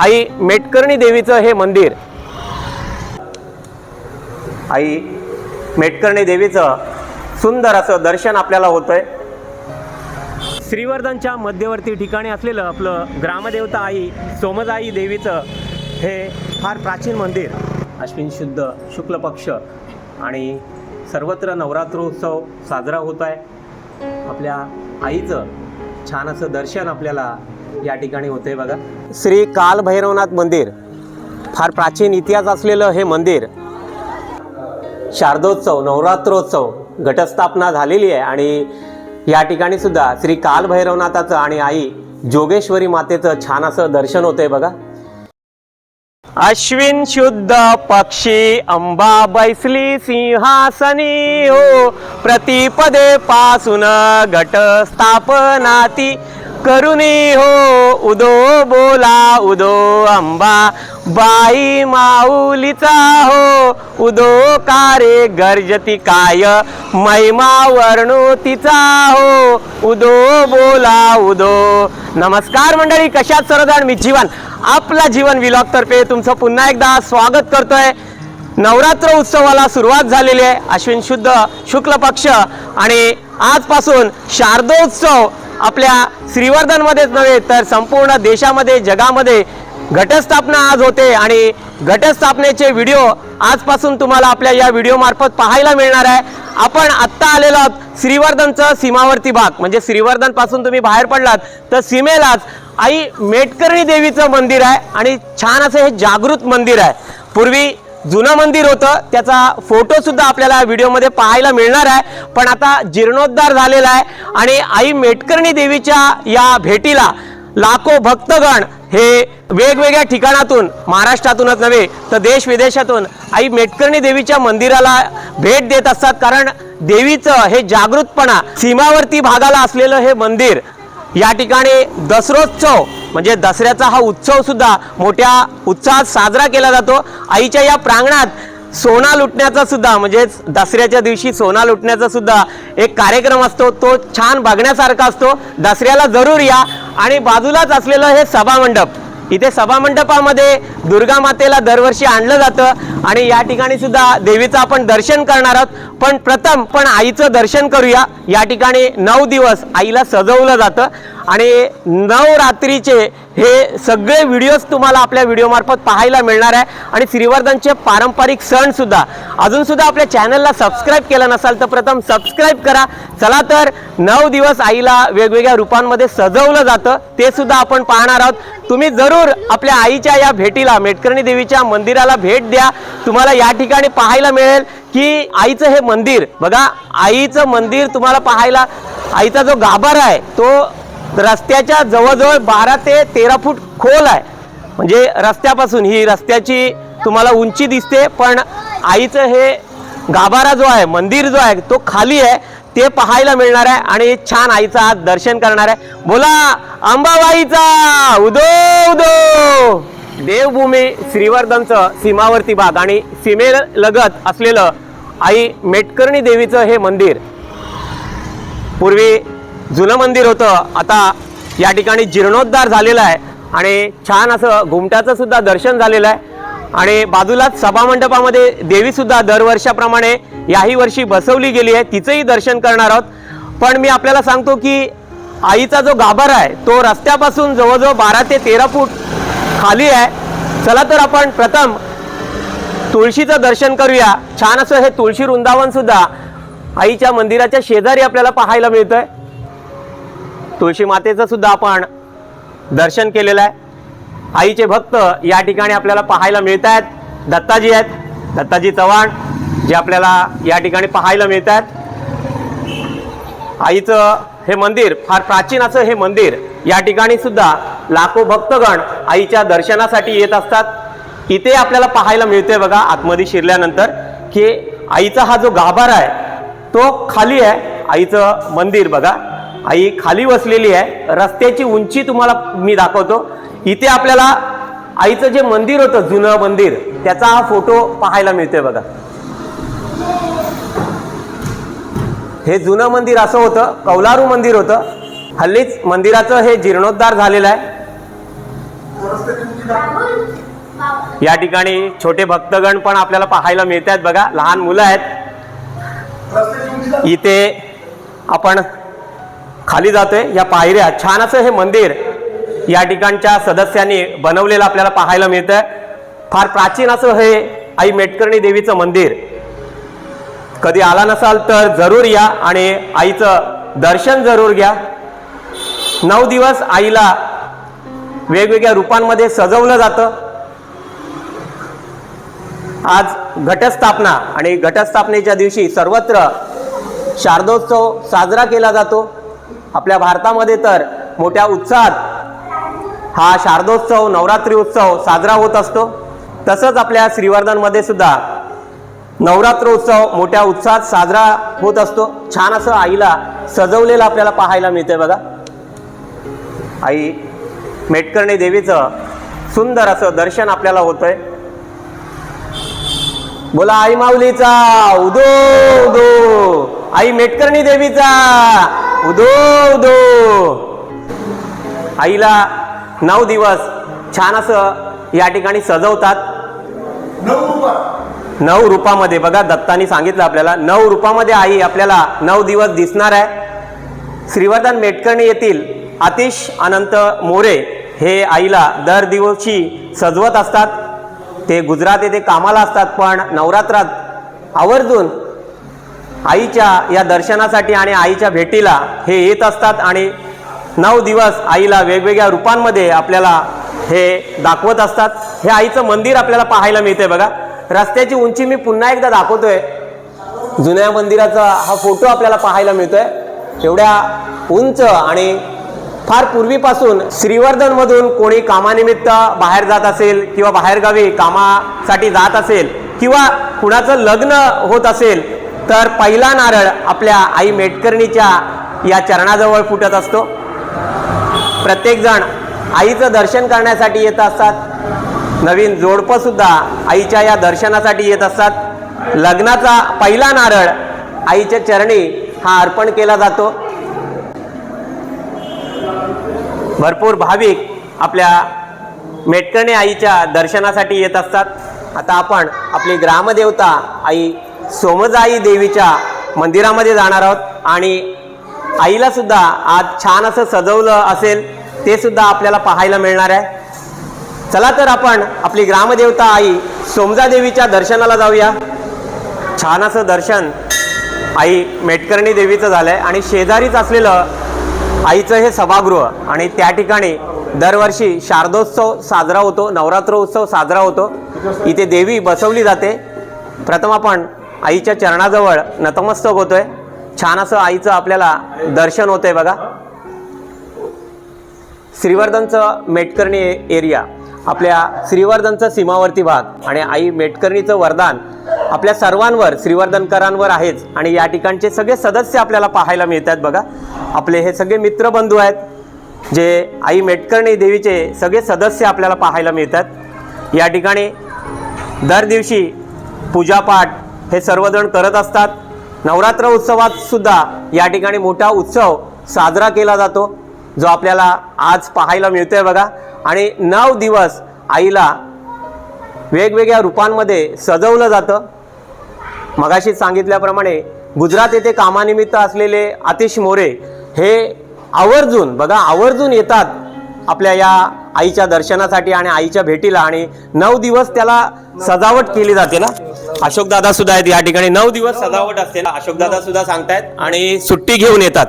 आई मेटकर्णी देवीचं हे मंदिर. आई मेटकर्णी देवीचं सुंदर असं दर्शन आपल्याला होतंय. श्रीवर्धनच्या मध्यवर्ती ठिकाणी असलेलं आपलं ग्रामदेवता आई सोमजाई देवीचं हे फार प्राचीन मंदिर. अश्विन शुद्ध शुक्ल पक्ष आणि सर्वत्र नवरात्रोत्सव साजरा होत आहे. आपल्या आईचं छान असं दर्शन आपल्याला या ठिकाणी होते बघा. श्री कालभैरवनाथ मंदिर फार प्राचीन इतिहास असलेलं हे मंदिर शारदोत्सव नवरात्रोत्सव घटस्थापना झालेली आहे आणि या ठिकाणी सुद्धा श्री कालभैरवनाथाचं आणि आई जोगेश्वरी मातेचं छान असं दर्शन होतंय बघा. अश्विन शुद्ध पक्षी अंबा बैसली सिंहासनी हो. प्रतिपदे पासून घट स्थापनाती करुणी हो उदो बोला उदो अंबा बाई माऊलीचा हो उदो कारे गर्जती काय. महिमा वर्णोतीचा हो उदो बोला उदो. नमस्कार मंडळी कशात सर्वजण मी जीवन. आपला जीवन विलॉग तर्फे तुमचं पुन्हा एकदा स्वागत करतोय. नवरात्र उत्सवाला सुरुवात झालेली आहे. अश्विन शुद्ध शुक्ल पक्ष आणि आजपासून शारदोत्सव आपल्या श्रीवर्धनमध्येच नव्हे तर संपूर्ण देशामध्ये जगामध्ये घटस्थापना आज होते आणि घटस्थापनेचे व्हिडिओ आजपासून तुम्हाला आपल्या या व्हिडिओमार्फत पाहायला मिळणार आहे. आपण आत्ता आलेलो आहोत श्रीवर्धनचं सीमावर्ती भाग. म्हणजे श्रीवर्धनपासून तुम्ही बाहेर पडलात तर सीमेलाच आई मेटकर्णी देवीचं मंदिर आहे आणि छान असं हे जागृत मंदिर आहे. पूर्वी जुनं मंदिर होतं त्याचा फोटोसुद्धा आपल्याला व्हिडिओमध्ये पाहायला मिळणार आहे. पण आता जीर्णोद्धार झालेला आहे आणि आई मेटकर्णी देवीच्या या भेटीला लाखो भक्तगण हे वेगवेगळ्या ठिकाणातून महाराष्ट्रातूनच नव्हे तर देश विदेशातून आई मेटकर्णी देवीच्या मंदिराला भेट देत असतात. कारण देवीचं हे जागृतपणा सीमावर्ती भागाला असलेलं हे मंदिर या ठिकाणी दसरोत्सव म्हणजे दसऱ्याचा हा उत्सव सुद्धा मोठ्या उत्साहात साजरा केला जातो. आईच्या या प्रांगणात सोना लुटण्याचा सुद्धा म्हणजेच दसऱ्याच्या दिवशी सोना लुटण्याचा सुद्धा एक कार्यक्रम असतो. तो छान बघण्यासारखा असतो. दसऱ्याला जरूर या. आणि बाजूलाच असलेलं हे सभामंडप इथे सभामंडपामध्ये दुर्गा मातेला दरवर्षी आणलं जातं. आणि या ठिकाणी सुद्धा देवीचं आपण दर्शन करणार आहोत. पण प्रथम पण आईचं दर्शन करूया. या ठिकाणी नऊ दिवस आईला सजवलं जातं. आणि नवरात्रीचे हे सगळे व्हिडिओज तुम्हाला आपल्या व्हिडिओमार्फत पाहायला मिळणार आहे. आणि श्रीवर्धनचे पारंपरिक सणसुद्धा अजूनसुद्धा आपल्या चॅनलला सबस्क्राईब केलं नसाल तर प्रथम सबस्क्राईब करा. चला तर नऊ दिवस आईला वेगवेगळ्या रूपांमध्ये सजवलं जातं. ते सुद्धा आपण पाहणार आहोत. तुम्ही जरूर आपल्या आईच्या या भेटीला मेटकर्णी देवीच्या मंदिराला भेट द्या. तुम्हाला या ठिकाणी पाहायला मिळेल की आईचं हे मंदिर. बघा आईचं मंदिर तुम्हाला पाहायला आईचा जो गाभारा आहे तो रस्त्याच्या जवळजवळ बारा ते तेरा फूट खोल आहे. म्हणजे रस्त्यापासून ही रस्त्याची तुम्हाला उंची दिसते पण आईचं हे गाभारा जो आहे मंदिर जो आहे तो खाली आहे. ते पाहायला मिळणार आहे आणि छान आईचं आज दर्शन करणार आहे. बोला अंबाबाईचा उदो उदो! देवभूमी श्रीवर्धनचं सीमावर्ती भाग आणि सीमेलगत असलेलं आई मेटकर्णी देवीचं हे मंदिर. पूर्वी जुनं मंदिर होतं. आता या ठिकाणी जीर्णोद्धार झालेला आहे. आणि छान असं घुमट्याचं सुद्धा दर्शन झालेलं आहे. आणि बाजूलाच सभामंडपामध्ये देवीसुद्धा दरवर्षाप्रमाणे याही वर्षी बसवली गेली आहे. तिचंही दर्शन करणार आहोत. पण मी आपल्याला सांगतो की आईचा जो गाभारा आहे तो रस्त्यापासून जवळजवळ बारा ते तेरा फूट खाली आहे. चला तर आपण प्रथम तुळशीचं दर्शन करूया. छान असं हे तुळशी वृंदावन सुद्धा आईच्या मंदिराच्या शेजारी आपल्याला पाहायला मिळतंय. तुळशी मातेचं सुद्धा आपण दर्शन केलेलं आहे. आईचे भक्त या ठिकाणी आपल्याला पाहायला मिळत आहेत दत्ताजी आहेत. दत्ताजी चव्हाण जे आपल्याला या ठिकाणी पाहायला मिळत आहेत आईचं हे मंदिर फार प्राचीन असं हे मंदिर या ठिकाणी सुद्धा लाखो भक्तगण आईच्या दर्शनासाठी येत असतात. इथे आपल्याला पाहायला मिळते बघा आतमध्ये शिरल्यानंतर की आईचा हा जो गाभारा आहे तो खाली आहे. आईचं मंदिर बघा. आई खाली वसलेली आहे. रस्त्याची उंची तुम्हाला मी दाखवतो. इथे आपल्याला आईचं जे मंदिर होतं जुनं मंदिर त्याचा हा फोटो पाहायला मिळतोय बघा. हे जुनं मंदिर असं होतं कौलारू मंदिर होतं. हल्लीच मंदिराचं हे जीर्णोद्धार झालेलं आहे. या ठिकाणी छोटे भक्तगण पण आपल्याला पाहायला मिळत आहेत बघा. लहान मुलं आहेत. इथे आपण खाली जातोय. या पायऱ्या छान असं हे मंदिर या ठिकाणच्या सदस्यांनी बनवलेलं आपल्याला पाहायला मिळतं फार प्राचीन असं हे आई मेटकर्णी देवीचं मंदिर. कधी आला नसाल तर जरूर या आणि आईचं दर्शन जरूर घ्या. नऊ दिवस आईला वेगवेगळ्या रूपांमध्ये सजवलं जातं. आज घटस्थापना आणि घटस्थापनेच्या दिवशी सर्वत्र शारदोत्सव साजरा केला जातो. आपल्या भारतामध्ये तर मोठ्या उत्साहात हा शारदोत्सव नवरात्री उत्सव साजरा होत असतो. तसंच आपल्या श्रीवर्धनमध्ये सुद्धा नवरात्रोत्सव मोठ्या उत्साहात साजरा होत असतो. छान असं आईला सजवलेलं आपल्याला पाहायला मिळतंय बघा. आई मेटकर्णी देवीचं सुंदर असं दर्शन आपल्याला होतंय. बोला आई माऊलीचा उदो उदो. आई मेटकर्णी देवीचा. उदो उदो. आईला नऊ दिवस छान असं या ठिकाणी सजवतात. नऊ रूपामध्ये बघा दत्तानी सांगितलं आपल्याला नऊ रूपामध्ये आई आपल्याला नऊ दिवस दिसणार आहे. श्रीवर्धन मेटकर्णी येथील आतिश अनंत मोरे हे आईला दर दिवशी सजवत असतात. ते गुजरात येथे कामाला असतात पण नवरात्रात आवर्जून आईच्या या दर्शनासाठी आणि आईच्या भेटीला हे येत असतात आणि नऊ दिवस आईला वेगवेगळ्या रूपांमध्ये आपल्याला हे दाखवत असतात. हे आईचं मंदिर आपल्याला पाहायला मिळते बघा. रस्त्याची उंची मी पुन्हा एकदा दाखवतोय. जुन्या मंदिराचा हा फोटो आपल्याला पाहायला मिळतोय. एवढ्या उंच आणि फार पूर्वीपासून श्रीवर्धनमधून कोणी कामानिमित्त बाहेर जात असेल किंवा बाहेरगावी कामासाठी जात असेल किंवा कुणाचं लग्न होत असेल तर पहिला नारळ आपल्या आई मेटकर्णीच्या या चरणाजवळ फुटत असतो. प्रत्येकजण आईचं दर्शन करण्यासाठी येत असतात. नवीन जोडपंसुद्धा आईच्या या दर्शनासाठी येत असतात. लग्नाचा पहिला नारळ आईच्या चरणी हा अर्पण केला जातो. भरपूर भाविक आपल्या मेटकणे आईच्या दर्शनासाठी येत असतात. आता आपण आपली ग्रामदेवता आई सोमजाई देवीच्या मंदिरामध्ये जाणार आहोत. आणि आईला सुद्धा आज छान असं सजवलं असेल ते सुद्धा आपल्याला पाहायला मिळणार आहे. चला तर आपण आपली ग्रामदेवता आई सोमजा देवीच्या दर्शनाला जाऊया. छान असं दर्शन आई मेटकर्णी देवीचं झालं आहे आणि शेजारीच असलेलं आईचं हे सभागृह. आणि त्या ठिकाणी दरवर्षी शारदोत्सव साजरा होतो नवरात्रोत्सव साजरा होतो. इथे देवी बसवली जाते. प्रथम आपण आईच्या चरणाजवळ नतमस्तक होतोय. छान असं आईचं आपल्याला दर्शन होतंय बघा. श्रीवर्धनचं मेटकर्णी एरिया आपल्या श्रीवर्धनचं सीमावर्ती भाग आणि आई मेटकर्णीचं वरदान आपल्या सर्वांवर श्रीवर्धनकरांवर आहेच. आणि या ठिकाणचे सगळे सदस्य आपल्याला पाहायला मिळतात बघा. आपले हे सगळे मित्रबंधू आहेत जे आई मेटकर्णी देवीचे सगळे सदस्य आपल्याला पाहायला मिळतात. या ठिकाणी दर दिवशी पूजापाठ हे सर्वजण करत असतात. नवरात्र उत्सवात सुद्धा या ठिकाणी मोठा उत्सव साजरा केला जातो. जो आपल्याला आज पाहायला मिळतोय बघा. आणि नऊ दिवस आईला वेगवेगळ्या रूपांमध्ये सजवलं जातं. मगाशी सांगितल्याप्रमाणे गुजरात येथे कामानिमित्त असलेले आतिश मोरे हे आवर्जून बघा आवर्जून येतात आपल्या या आईच्या दर्शनासाठी आणि आईच्या भेटीला आणि नऊ दिवस त्याला सजावट केली जाते ना? अशोक दादा सुद्धा आहेत या ठिकाणी. नऊ दिवस सजावट असते ना? अशोक दादा सुद्धा सांगतायत आणि सुट्टी घेऊन येतात.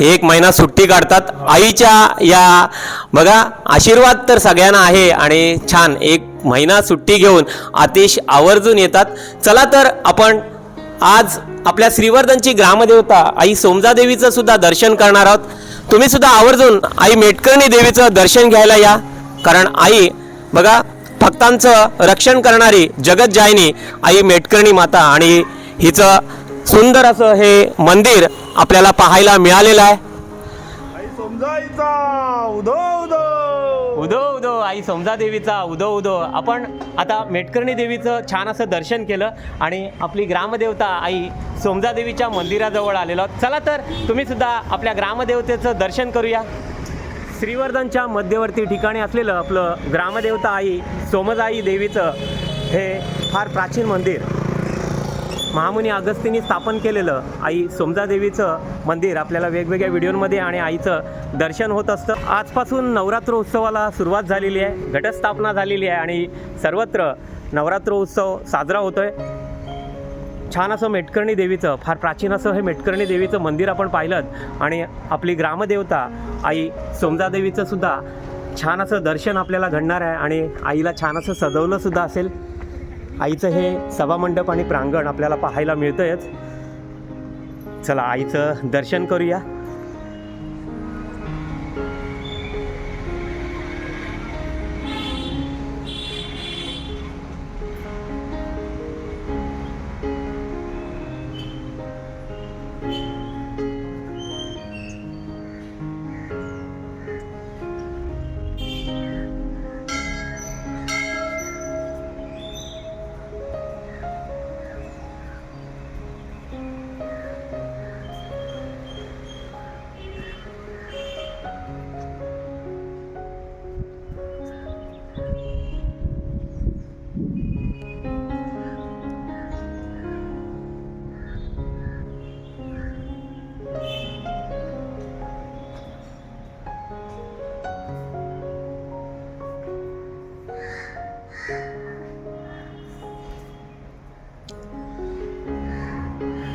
एक महिना सुट्टी. काढतात. आईच्या या बघा आशीर्वाद तर सगळ्यांना आहे आणि छान एक महिना सुट्टी घेऊन आतिश आवर्जून येतात. चला तर आपण आज आपल्या श्रीवर्धनची ग्रामदेवता आई सोमजा देवीचं सुद्धा दर्शन करणार आहोत. तुम्ही सुद्धा आवर्जून आई मेटकर्णी देवीचं दर्शन घ्यायला या. कारण आई बघा भक्तांचं रक्षण करणारी जगत जायनी आई मेटकर्णी माता आणि हिचं सुंदर असं हे मंदिर आपल्याला पाहायला मिळालेलं आहे. समजायचा. उदो उदो उदो उदो आई समजा देवीचा उदो उदो. आपण आता मेटकर्णी देवीचं छान असं दर्शन केलं आणि आपली ग्रामदेवता आई सोमजा देवीच्या मंदिराजवळ आलेलो चला तर तुम्ही सुद्धा आपल्या ग्रामदेवतेचं दर्शन करूया. श्रीवर्धनच्या मध्यवर्ती ठिकाणी असलेलं आपलं ग्रामदेवता आई सोमजाई देवीचं हे फार प्राचीन मंदिर. महामुनी अगस्तीनी स्थापन केलेलं आई सोमजादेवीचं मंदिर आपल्याला वेगवेगळ्या व्हिडिओमध्ये आणि आईचं दर्शन होत असतं. आजपासून नवरात्र उत्सवाला सुरुवात झालेली आहे घटस्थापना झालेली आहे आणि सर्वत्र नवरात्र उत्सव साजरा होतोय. छान असं मेटकर्णी देवीचं फार प्राचीन असं हे मेटकर्णी देवीचं मंदिर आपण पाहिलं आणि आपली ग्रामदेवता आई सोमजादेवीचं सुद्धा छान असं दर्शन आपल्याला घडणार आहे आणि आईला छान असं सजवलं सुद्धा असेल. आईचं हे सभामंडप आणि प्रांगण आपल्याला पाहायला मिळतंयच. चला आईचं दर्शन करूया.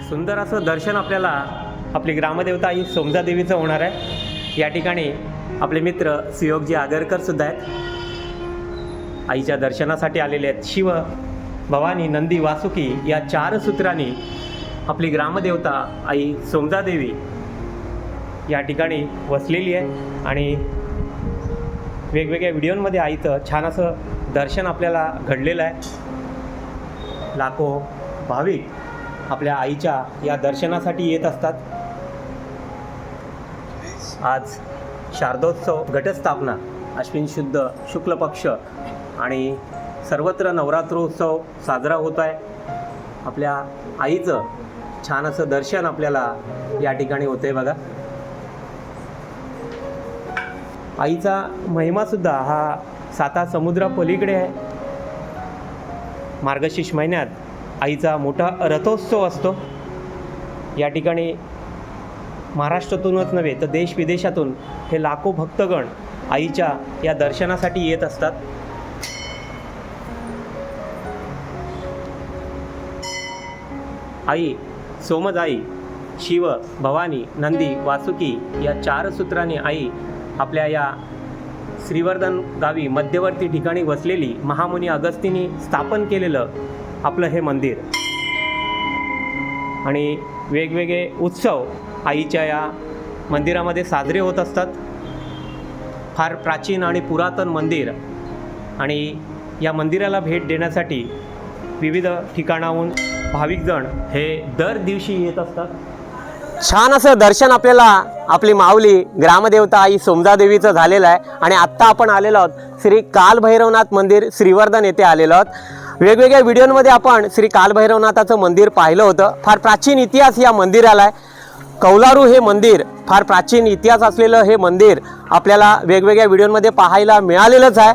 सुंदर असं दर्शन आपल्याला आपली ग्रामदेवता ही सोमजादेवीचं होणार आहे. या ठिकाणी आपले मित्र सुयोगजी आगरकर सुद्धा आहेत. आईच्या दर्शनासाठी आलेले आहेत. शिव भवानी नंदी वासुकी या चार सूत्रांनी आपली ग्रामदेवता आई सोमजादेवी या ठिकाणी वसलेली आहे. आणि वेगवेगळ्या व्हिडिओंमध्ये आईचं छान असं दर्शन आपल्याला घडलेलं आहे. लाखो भाविक आपल्या आईच्या या दर्शनासाठी येत असतात. आज शारदोत्सव घटस्थापना अश्विन शुद्ध शुक्ल पक्ष आणि सर्वत्र नवरात्रोत्सव साजरा होत आहे. आपल्या आईचं छान असं दर्शन आपल्याला या ठिकाणी होतंय बघा. आईचा महिमासुद्धा हा साता समुद्रापलीकडे आहे. मार्गशीर्ष महिन्यात आईचा मोठा रथोत्सव असतो. या ठिकाणी महाराष्ट्रातूनच नव्हे तर देश विदेशातून हे लाखो भक्तगण आईच्या या दर्शनासाठी येत असतात. आई सोमदाई शिव भवानी नंदी वासुकी या चार सूत्रांनी आई आपल्या या श्रीवर्धन गावी मध्यवर्ती ठिकाणी वसलेली महामुनी अगस्तीनी स्थापन केलेलं आपलं हे मंदिर. आणि वेगवेगळे उत्सव आईच्या या मंदिरामध्ये साजरे होत असतात. फार प्राचीन आणि पुरातन मंदिर आणि या मंदिराला भेट देण्यासाठी विविध ठिकाणाहून भाविकजण हे दर दिवशी येत असतात. छान असं दर्शन आपल्याला आपली माऊली ग्रामदेवता आई सोमजादेवीचं झालेलं आहे. आणि आत्ता आपण आलेलो आहोत श्री कालभैरवनाथ मंदिर श्रीवर्धन येथे आलेलो आहोत. वेगवेगळ्या व्हिडिओमध्ये आपण श्री कालभैरवनाथाचं मंदिर पाहिलं होतं. फार प्राचीन इतिहास या मंदिराला आहे. कौलारू हे मंदिर फार प्राचीन इतिहास असलेलं हे मंदिर आपल्याला वेगवेगळ्या व्हिडिओमध्ये पाहायला मिळालेलंच आहे.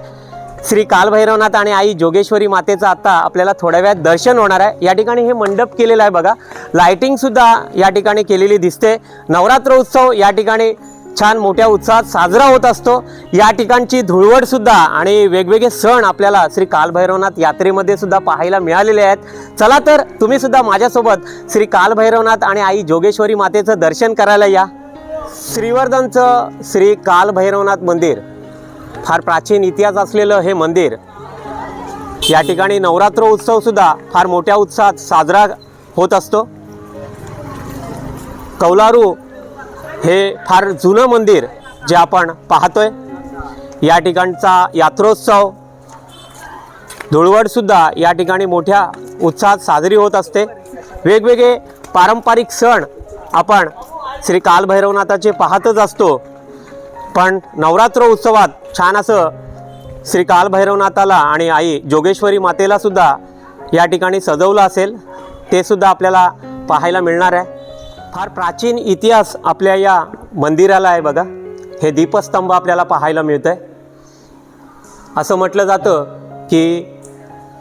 श्री कालभैरवनाथ आणि आई जोगेश्वरी मातेचं आता आपल्याला थोड्या वेळात दर्शन होणार आहे. या ठिकाणी हे मंडप केलेलं आहे बघा. लायटिंगसुद्धा या ठिकाणी केलेली दिसते. नवरात्र उत्सव या ठिकाणी छान मोठ्या उत्साहात साजरा होत असतो. या ठिकाणची धुळवड सुद्धा आणि वेगवेगळे सण आपल्याला श्री कालभैरवनाथ यात्रेमध्ये सुद्धा पाहायला मिळालेले आहेत. चला तर तुम्ही सुद्धा माझ्यासोबत श्री कालभैरवनाथ आणि आई जोगेश्वरी मातेचं दर्शन करायला या. श्रीवर्धनचं श्री कालभैरवनाथ मंदिर. फार प्राचीन इतिहास असलेलं हे मंदिर. या ठिकाणी नवरात्र उत्सवसुद्धा फार मोठ्या उत्साहात साजरा होत असतो. कौलारू हे फार जुनं मंदिर जे आपण पाहतोय. या ठिकाणचा यात्रोत्सव धुळवडसुद्धा या ठिकाणी मोठ्या उत्साहात साजरी होत असते. वेगवेगळे पारंपरिक सण आपण श्री कालभैरवनाथाचे पाहतच असतो. पण नवरात्र उत्सवात छान असं श्री कालभैरवनाथाला आणि आई जोगेश्वरी मातेला सुद्धा या ठिकाणी सजवलं असेल. ते सुद्धा आपल्याला पाहायला मिळणार आहे. फार प्राचीन इतिहास आपल्या या मंदिराला आहे बघा. हे दीपस्तंभ आपल्याला पाहायला मिळतं आहे असं म्हटलं जातं की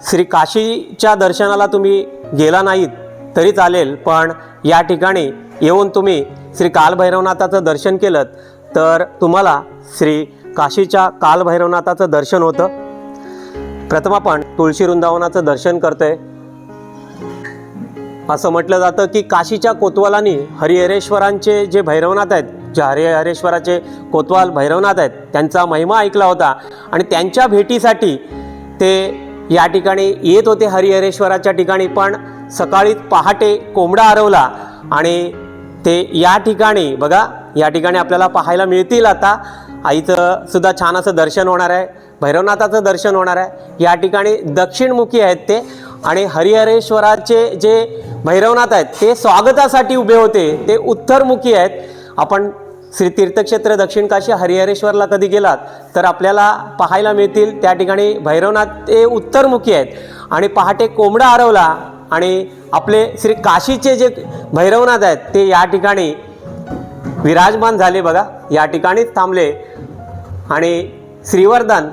श्री काशीच्या दर्शनाला तुम्ही गेला नाहीत तरी चालेल पण या ठिकाणी येऊन तुम्ही श्री कालभैरवनाथाचं दर्शन केलं तर तुम्हाला श्री काशीच्या कालभैरवनाथाचं दर्शन होतं. प्रथम आपण तुळशी वृंदावनाचं दर्शन करतोय. असं म्हटलं जातं की काशीच्या कोतवालांनी हरिहरेश्वरांचे जे भैरवनाथ आहेत जे हरिहरेश्वराचे कोतवाल भैरवनाथ आहेत त्यांचा महिमा ऐकला होता आणि त्यांच्या भेटीसाठी ते या ठिकाणी येत होते हरिहरेश्वराच्या ठिकाणी. पण सकाळी पहाटे कोंबडा हरवला आणि ते या ठिकाणी बघा या ठिकाणी आपल्याला पाहायला मिळतील आता. आईचं सुद्धा छान असं दर्शन होणार आहे. भैरवनाथाचं दर्शन होणार आहे. या ठिकाणी दक्षिणमुखी आहेत ते. आणि हरिहरेश्वराचे जे भैरवनाथ आहेत ते स्वागतासाठी उभे होते. ते उत्तरमुखी आहेत. आपण श्री तीर्थक्षेत्र दक्षिण काशी हरिहरेश्वरला कधी गेलात तर आपल्याला पाहायला मिळतील त्या ठिकाणी भैरवनाथ ते उत्तरमुखी आहेत. आणि पहाटे कोंबडा हरवला आणि आपले श्री काशीचे जे भैरवनाथ आहेत ते या ठिकाणी विराजमान झाले बघा. या ठिकाणीच थांबले. आणि श्रीवर्धन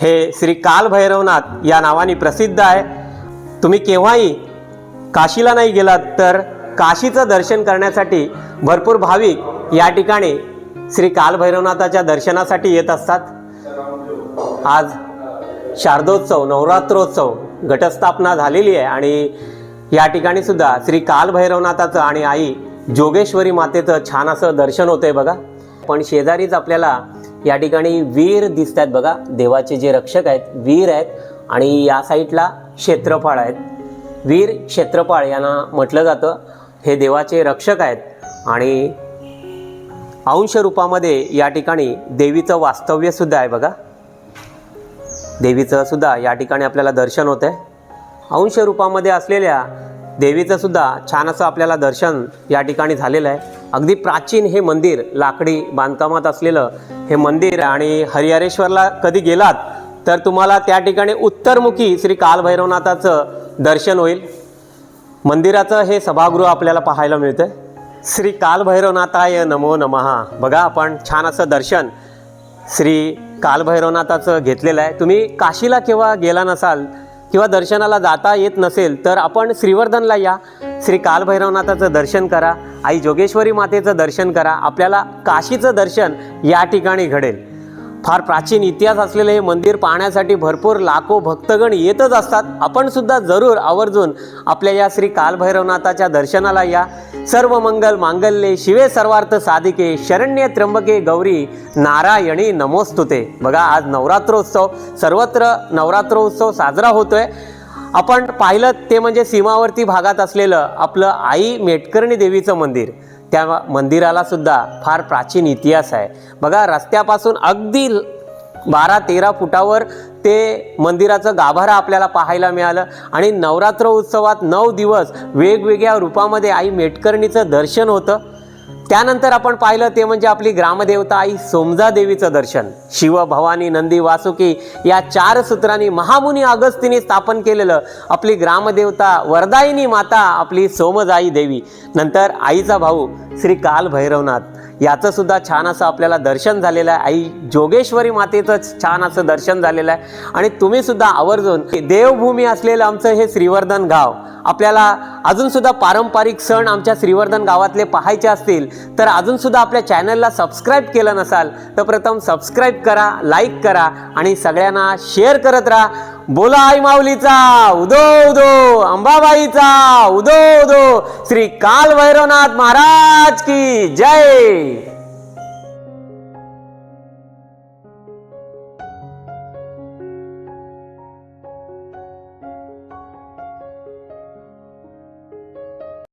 हे श्री कालभैरवनाथ या नावाने प्रसिद्ध आहे. तुम्ही केव्हाही काशीला नाही गेलात तर काशीचं दर्शन करण्यासाठी भरपूर भाविक या ठिकाणी श्री कालभैरवनाथाच्या दर्शनासाठी येत असतात. आज शारदोत्सव नवरात्रोत्सव घटस्थापना झालेली आहे. आणि या ठिकाणी सुद्धा श्री कालभैरवनाथाचं आणि आई जोगेश्वरी मातेचं छान असं दर्शन होतंय बघा. पण शेजारीच आपल्याला या ठिकाणी वीर दिसत आहेत बघा. देवाचे जे रक्षक आहेत वीर आहेत आणि या साईडला क्षेत्रपाळ आहेत. वीर क्षेत्रपाळ यांना म्हटलं जातं. हे देवाचे रक्षक आहेत आणि अंश रूपामध्ये या ठिकाणी देवीचं वास्तव्य सुद्धा आहे बघा. देवीचं सुद्धा या ठिकाणी आपल्याला दर्शन होतं आहे अंश रूपामध्ये असलेल्या देवीचं सुद्धा छान असं आपल्याला दर्शन या ठिकाणी झालेलं आहे. अगदी प्राचीन हे मंदिर लाकडी बांधकामात असलेलं हे मंदिर आणि हरिहरेश्वरला कधी गेलात तर तुम्हाला त्या ठिकाणी उत्तरमुखी श्री कालभैरवनाथाचं दर्शन होईल. मंदिराचं हे सभागृह आपल्याला पाहायला मिळतं श्री कालभैरवनाथाय नमो नमहा बघा आपण छान असं दर्शन श्री कालभैरवनाथाचं घेतलेलं आहे. तुम्ही काशीला केव्हा गेला नसाल किंवा दर्शनाला जाता येत नसेल तर आपण श्रीवर्धनला या. श्री कालभैरवनाथाचं दर्शन करा. आई जोगेश्वरी मातेचं दर्शन करा. आपल्याला काशीचं दर्शन या ठिकाणी घडेल. फार प्राचीन इतिहास असलेले हे मंदिर पाहण्यासाठी भरपूर लाखो भक्तगण येतच असतात. आपण सुद्धा जरूर आवर्जून आपल्या या श्री कालभैरवनाथाच्या दर्शनाला या. सर्व मंगल मांगल्ये शिवे सर्वार्थ साधिके. शरण्य त्र्यंबके गौरी नारायणी नमोस्तुते. बघा आज नवरात्रोत्सव सर्वत्र नवरात्रोत्सव साजरा होतोय. आपण पाहिलं ते म्हणजे सीमावर्ती भागात असलेलं आपलं आई मेटकर्णी देवीचं मंदिर. त्या मंदिराला सुद्धा फार प्राचीन इतिहास आहे. बघा रस्त्यापासून अगदी बारा तेरा फुटावर ते मंदिराचं गाभारा आपल्याला पाहायला मिळालं आणि नवरात्र उत्सवात नऊ दिवस वेगवेगळ्या रूपामध्ये आई मेटकर्णीचं दर्शन होतं. त्यानंतर आपण पाहिलं ते म्हणजे आपली ग्रामदेवता आई सोमजा देवीचं दर्शन. शिव भवानी नंदी वासुकी या चार सूत्रांनी महामुनी अगस्तीने स्थापन केलेलं आपली ग्रामदेवता वरदायिनी माता आपली सोमजाई देवी. नंतर आईचा भाऊ श्री काल भैरवनाथ याचं सुद्धा छान असं आपल्याला दर्शन झालेलं आहे. आई जोगेश्वरी मातेचं छान असं दर्शन झालेलं आहे. आणि तुम्ही सुद्धा आवर्जून देवभूमी असलेलं आमचं हे श्रीवर्धन गाव आपल्याला अजून सुद्धा पारंपरिक सण आमच्या श्रीवर्धन गावातले पाहायचे असतील तर अजून सुद्धा आपल्या चॅनलला सबस्क्राईब केलं नसाल तर प्रथम सबस्क्राईब करा लाईक करा आणि सगळ्यांना शेअर करत राहा. बोला आई माऊलीचा उदो उदो अंबाबाईचा उदो उदो. श्री काल भैरवनाथ महाराज की जय.